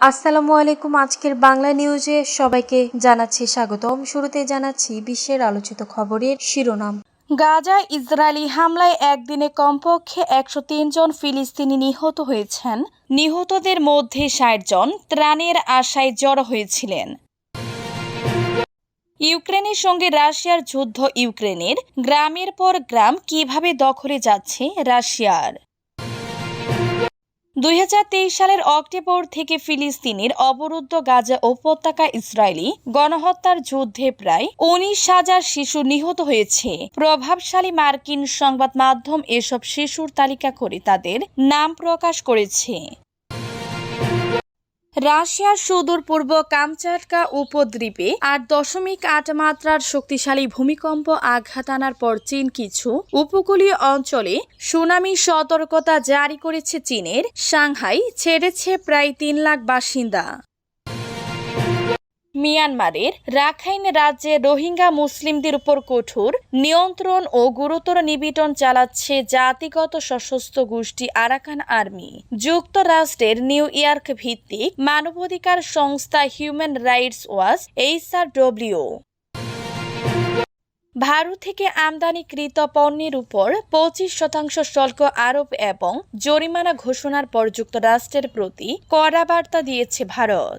আসসালামু আলাইকুম। আজকের বাংলা নিউজে সবাইকে জানাচ্ছি স্বাগতম। শুরুতে জানাচ্ছি বিশ্বের আলোচিত খবরের শিরোনাম। গাজা ইসরায়েলি হামলায় একদিনে কমপক্ষে একশো জন ফিলিস্তিনি নিহত হয়েছেন। নিহতদের মধ্যে ষাট জন ত্রাণের আশায় জড়ো হয়েছিলেন। ইউক্রেনের সঙ্গে রাশিয়ার যুদ্ধ ইউক্রেনের। গ্রামের পর গ্রাম কীভাবে দখলে যাচ্ছে রাশিয়ার? দুই হাজার তেইশ সালের অক্টোবর থেকে ফিলিস্তিনের অবরুদ্ধ গাজা উপত্যকা ইসরায়েলি গণহত্যার যুদ্ধে প্রায় উনিশ হাজার শিশু নিহত হয়েছে। প্রভাবশালী মার্কিন সংবাদ মাধ্যম এসব শিশুর তালিকা করে তাদের নাম প্রকাশ করেছে। রাশিয়ার সুদূর পূর্ব কামচাটকা উপদ্বীপে আট দশমিক আট মাত্রার শক্তিশালী ভূমিকম্প আঘাত আনার পর চীন কিছু উপকূলীয় অঞ্চলে সুনামি সতর্কতা জারি করেছে চীনের। সাংহাই ছেড়েছে প্রায় তিন লাখ বাসিন্দা। মিয়ানমারের রাখাইন রাজ্যে রোহিঙ্গা মুসলিমদের উপর কঠোর নিয়ন্ত্রণ ও গুরুতর নিবিটন চালাচ্ছে জাতিগত সশস্ত্র গোষ্ঠী আরাকান আর্মি। যুক্তরাষ্ট্রের নিউ ইয়র্ক ভিত্তিক মানবাধিকার সংস্থা human rights watch HR W. Bharat থেকে আমদানিকৃত পণ্যের উপর পঁচিশ শতাংশ শুল্ক আরোপ এবং জরিমানা ঘোষণার পর যুক্তরাষ্ট্রের প্রতি কড়া বার্তা দিয়েছে ভারত।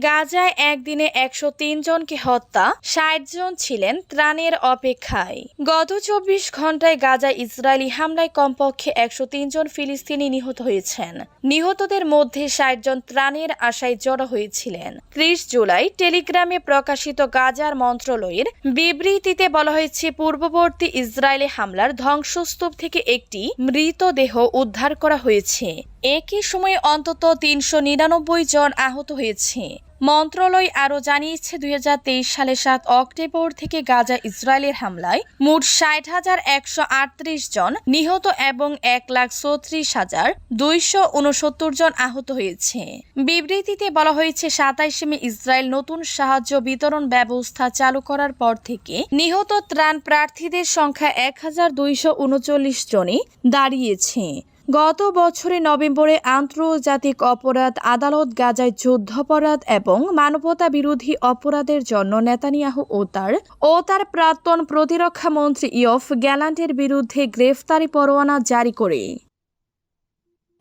গাজায় একদিনে একশো জনকে হত্যা, ষাট জন ছিলেন ত্রাণের অপেক্ষায়। গত চব্বিশ ঘন্টায় গাজা ইসরায়েলি হামলায় কমপক্ষে একশো জন ফিলিস্তিনি নিহত হয়েছেন। নিহতদের মধ্যে ষাট জন ত্রাণের আশায় জড়ো হয়েছিলেন। ত্রিশ জুলাই টেলিগ্রামে প্রকাশিত গাজার মন্ত্রণালয়ের বিবৃতিতে বলা হয়েছে, পূর্ববর্তী ইসরায়েলি হামলার ধ্বংসস্তূপ থেকে একটি মৃতদেহ উদ্ধার করা হয়েছে। একই সময়ে অন্তত তিনশো নিরানব্বই জন আহত হয়েছে। মন্ত্রণালয় আরও জানিয়েছে, দুই সালের সাত অক্টোবর থেকে গাজা ইসরায়েলের হামলায় মোট ষাট হাজার একশো আটত্রিশ জন নিহত এবং এক লাখ চৌত্রিশ হাজার দুইশো উনসত্তর জন আহত হয়েছে। বিবৃতিতে বলা হয়েছে, সাতাইশে মে ইসরায়েল নতুন সাহায্য বিতরণ ব্যবস্থা চালু করার পর থেকে নিহত ত্রাণ প্রার্থীদের সংখ্যা এক হাজার দুইশো উনচল্লিশ জনে দাঁড়িয়েছে। গত বছরের নভেম্বরে আন্তর্জাতিক অপরাধ আদালত গাজায় যুদ্ধাপরাধ এবং মানবতা বিরোধী অপরাধের জন্য নেতানিয়াহু ও তার ও তার প্রাক্তন প্রতিরক্ষা মন্ত্রী ইয়ফ গ্যালান্টের বিরুদ্ধে গ্রেফতারি পরোয়ানা জারি করে।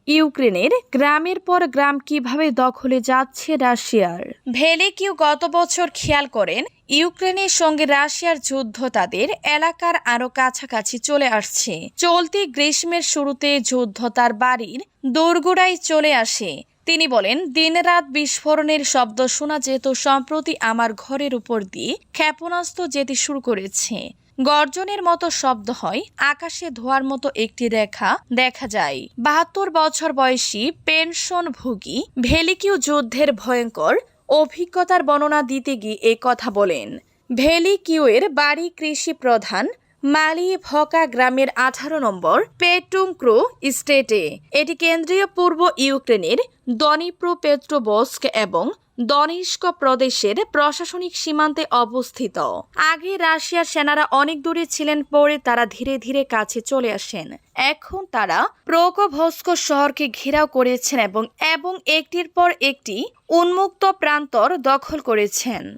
ইউক্রেনের গ্রামের পর গ্রাম কীভাবে দখলে যাচ্ছে রাশিয়ার? ভেলেকিউ গত বছর খেয়াল করেন, ইউক্রেনের সঙ্গে রাশিয়ার যুদ্ধ তাদের এলাকার আরও কাছাকাছি চলে আসছে। চলতি গ্রীষ্মের শুরুতে যুদ্ধ তার বাড়ির দোরগোড়ায় চলে আসে। তিনি বলেন, দিনরাত বিস্ফোরণের শব্দ শোনা যেত সম্প্রতি আমার ঘরের উপর দিয়ে ক্ষেপণাস্ত্র যেতে শুরু করেছে। গর্জনের মতো শব্দ হয়, আকাশে ধোয়ার মতো একটি রেখা দেখা যায়। বাহাত্তর বছর বয়সী পেনশনভোগী ভেলিকিউ যুদ্ধের ভয়ঙ্কর অভিজ্ঞতার বর্ণনা দিতে গিয়ে এ কথা বলেন। ভেলিকিউয়ের বাড়ি কৃষি প্রধান মালি ভকা গ্রামের আঠারো নম্বর পেটুংক্রো স্টেটে। এটি কেন্দ্রীয় পূর্ব ইউক্রেনের দনিপ্রো পেট্রোবস্ক এবং দনিস্ক প্রদেশের প্রশাসনিক সীমান্তে অবস্থিত। আগে রাশিয়ার সেনারা অনেক দূরে ছিলেন পরে তারা ধীরে ধীরে কাছে চলে আসেন। এখন তারা প্রোকোভস্ক শহরকে ঘেরাও করেছেন এবং এবং একটির পর একটি উন্মুক্ত প্রান্তর দখল করেছেন।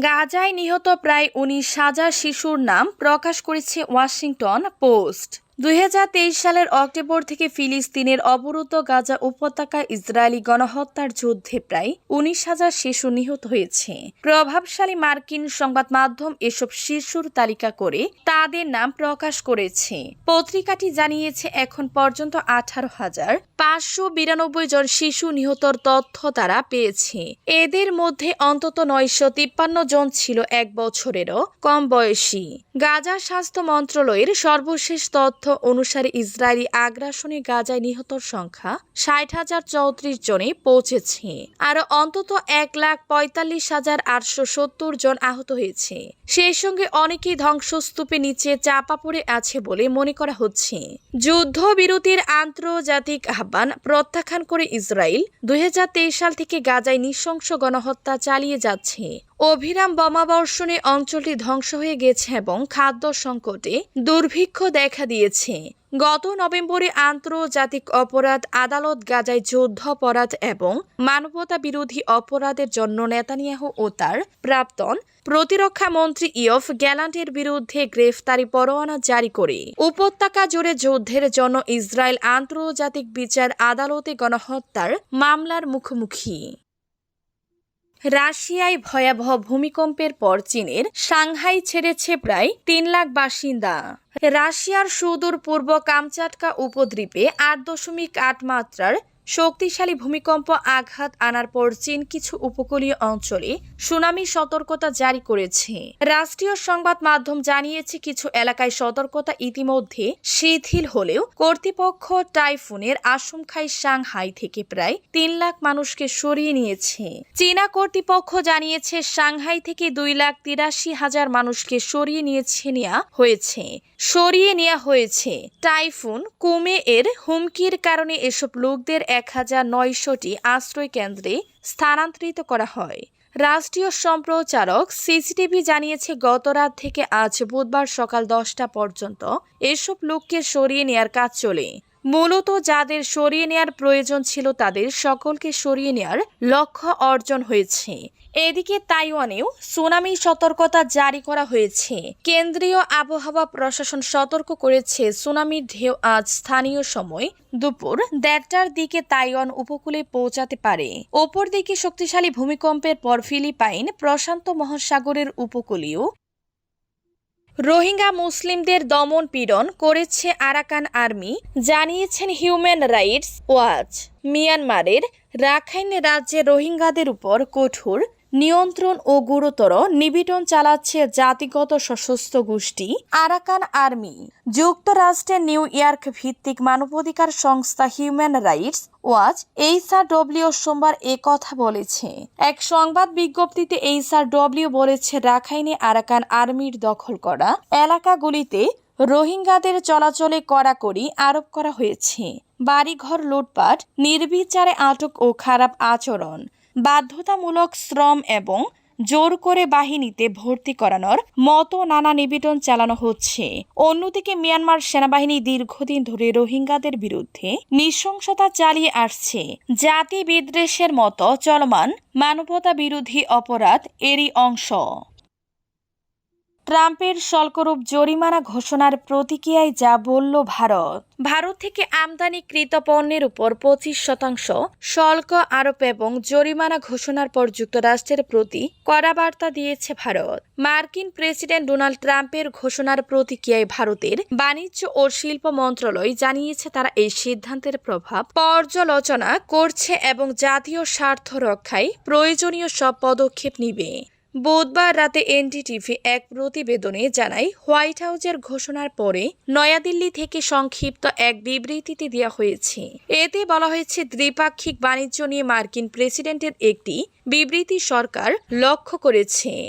গাজায় নিহত প্রায় উনিশ হাজার শিশুর নাম প্রকাশ করেছে ওয়াশিংটন পোস্ট। দুই হাজার তেইশ সালের অক্টোবর থেকে ফিলিস্তিনের অবরুদ্ধ গাজা উপত্যকা ইসরায়েলি গণহত্যার যুদ্ধে প্রায় উনিশ হাজার শিশু নিহত হয়েছে। প্রভাবশালী মার্কিন সংবাদ মাধ্যম এসব শিশুর তালিকা করে তাদের নাম প্রকাশ করেছে। পত্রিকাটি জানিয়েছে, এখন পর্যন্ত আঠারো হাজার পাঁচশো বিরানব্বই জন শিশু নিহতর তথ্য তারা পেয়েছে। এদের মধ্যে অন্তত নয়শো তিপ্পান্ন জন ছিল এক বছরেরও কম বয়সী। গাজা স্বাস্থ্য মন্ত্রণালয়ের সর্বশেষ তথ্য অনুসারে ইসরায়েলি আগ্রাসনে গাজায় নিহতর সংখ্যা ষাট হাজার চৌত্রিশ জনে পৌঁছেছে। আরও অন্তত এক লাখ পঁয়তাল্লিশ হাজার আটশো সত্তর জন আহত হয়েছে। সেই সঙ্গে অনেকেই ধ্বংসস্তূপে নিচে চাপা পড়ে আছে বলে মনে করা হচ্ছে। যুদ্ধবিরতির আন্তর্জাতিক আহ্বান প্রত্যাখ্যান করে ইসরায়েল দুই হাজার তেইশ সাল থেকে গাজায় নৃশংস গণহত্যা চালিয়ে যাচ্ছে। অভিরাম বোমাবর্ষণে অঞ্চলটি ধ্বংস হয়ে গেছে এবং খাদ্য সংকটে দুর্ভিক্ষ দেখা দিয়েছে। গত নভেম্বরে আন্তর্জাতিক অপরাধ আদালত গাজায় যুদ্ধাপরাধ এবং মানবতা বিরোধী অপরাধের জন্য নেতানিয়াহু ও তার প্রাক্তন প্রতিরক্ষা মন্ত্রী ইয়ফ গ্যালান্টের বিরুদ্ধে গ্রেফতারি পরোয়ানা জারি করে। উপত্যকা জুড়ে যুদ্ধের জন্য ইসরায়েল আন্তর্জাতিক বিচার আদালতে গণহত্যার মামলার মুখোমুখি। রাশিয়ায় ভয়াবহ ভূমিকম্পের পর চীনের সাংহাই ছেড়েছে প্রায় তিন লাখ বাসিন্দা। রাশিয়ার সুদূর পূর্ব কামচাটকা উপদ্বীপে আট দশমিক আট মাত্রার শক্তিশালী ভূমিকম্প আঘাত আনার পর চীন কিছু উপকূলীয় অঞ্চলে সুনামি সতর্কতা জারি করেছে। রাষ্ট্রীয় সংবাদ মাধ্যম জানিয়েছে, কিছু এলাকায় সতর্কতা ইতিমধ্যে শিথিল হলেও কর্তৃপক্ষ টাইফুনের আশঙ্কায় সাংহাই থেকে প্রায় তিন লাখ মানুষকে সরিয়ে নিয়েছে। চীনা কর্তৃপক্ষ জানিয়েছে, সাংহাই থেকে দুই লাখ তিরাশি হাজার মানুষকে সরিয়ে নিয়েছে নেওয়া হয়েছে। সরিয়ে নেওয়া হয়েছে। টাইফুন কুমে এর হুমকির কারণে এসব লোকদের এক হাজার নয়শটি আশ্রয়কেন্দ্রে স্থানান্তরিত করা হয়। রাষ্ট্রীয় সম্প্রচারক সিসিটিভি জানিয়েছে, গত রাত থেকে আজ বুধবার সকাল দশটা পর্যন্ত এসব লোককে সরিয়ে নেয়ার কাজ চলে। মূলত যাদের সরিয়ে নেয়ার প্রয়োজন ছিল তাদের সকলকে সরিয়ে নেয়ার লক্ষ্য অর্জন হয়েছে। এদিকে তাইওয়ানেও সুনামি সতর্কতা জারি করা হয়েছে। কেন্দ্রীয় আবহাওয়া প্রশাসন সতর্ক করেছে, সুনামির ঢেউ আজ স্থানীয় সময় দুপুর দেড়টার দিকে তাইওয়ান উপকূলে পৌঁছাতে পারে। ওপর দিকে শক্তিশালী ভূমিকম্পের পর ফিলিপাইন প্রশান্ত মহাসাগরের উপকূলীয় রোহিঙ্গা মুসলিমদের দমন পীড়ন করেছে আরাকান আর্মি, জানিয়েছেন হিউম্যান রাইটস ওয়াচ। মিয়ানমারের রাখাইন রাজ্যে রোহিঙ্গাদের উপর কঠোর নিয়ন্ত্রণ ও গুরুতর নিবিটন চালাচ্ছে জাতিগত সশস্ত্র গোষ্ঠী আরাকান আর্মি। যুক্তরাষ্ট্রের নিউ ইয়র্ক ভিত্তিক মানবাধিকার সংস্থা human rights watch HR W সোমবার এ কথা বলেছে। এক সংবাদ বিজ্ঞপ্তিতে এইচআর ডব্লিউ বলেছে, রাখাইনে আরাকান আর্মির দখল করা এলাকাগুলিতে রোহিঙ্গাদের চলাচলে কড়াকড়ি আরোপ করা হয়েছে। বাড়িঘর লুটপাট, নির্বিচারে আটক ও খারাপ আচরণ। বাধ্যতামূলক শ্রম এবং জোর করে বাহিনীতে ভর্তি করানোর মতো নানা নিবেদন চালানো হচ্ছে। অন্যদিকে মিয়ানমার সেনাবাহিনী দীর্ঘদিন ধরে রোহিঙ্গাদের বিরুদ্ধে নৃশংসতা চালিয়ে আসছে। জাতি বিদ্বেষের মতো চলমান মানবতা বিরোধী অপরাধ এরই অংশ। ট্রাম্পের স্বল্পরূপ জরিমানা ঘোষণার প্রতিক্রিয়ায় যা বলল ভারত। ভারত থেকে আমদানিকৃত পণ্যের উপর পঁচিশ শতাংশ শুল্ক আরোপ এবং জরিমানা ঘোষণার পর যুক্তরাষ্ট্রের প্রতি কড়া বার্তা দিয়েছে ভারত। মার্কিন প্রেসিডেন্ট ডোনাল্ড ট্রাম্পের ঘোষণার প্রতিক্রিয়ায় ভারতের বাণিজ্য ও শিল্প মন্ত্রণালয় জানিয়েছে তারা এই সিদ্ধান্তের প্রভাব পর্যালোচনা করছে এবং জাতীয় স্বার্থ রক্ষায় প্রয়োজনীয় সব পদক্ষেপ নিবে। বুধবার রাতে এনডিটিভি এক প্রতিবেদনে জানায়, হোয়াইট হাউজের ঘোষণার পরে নয়াদিল্লি থেকে সংক্ষিপ্ত এক বিবৃতিতে দেওয়া হয়েছে। এতে বলা হয়েছে, দ্বিপাক্ষিক বাণিজ্য নিয়ে মার্কিন প্রেসিডেন্টের একটি বিবৃতি সরকার লক্ষ্য করেছে।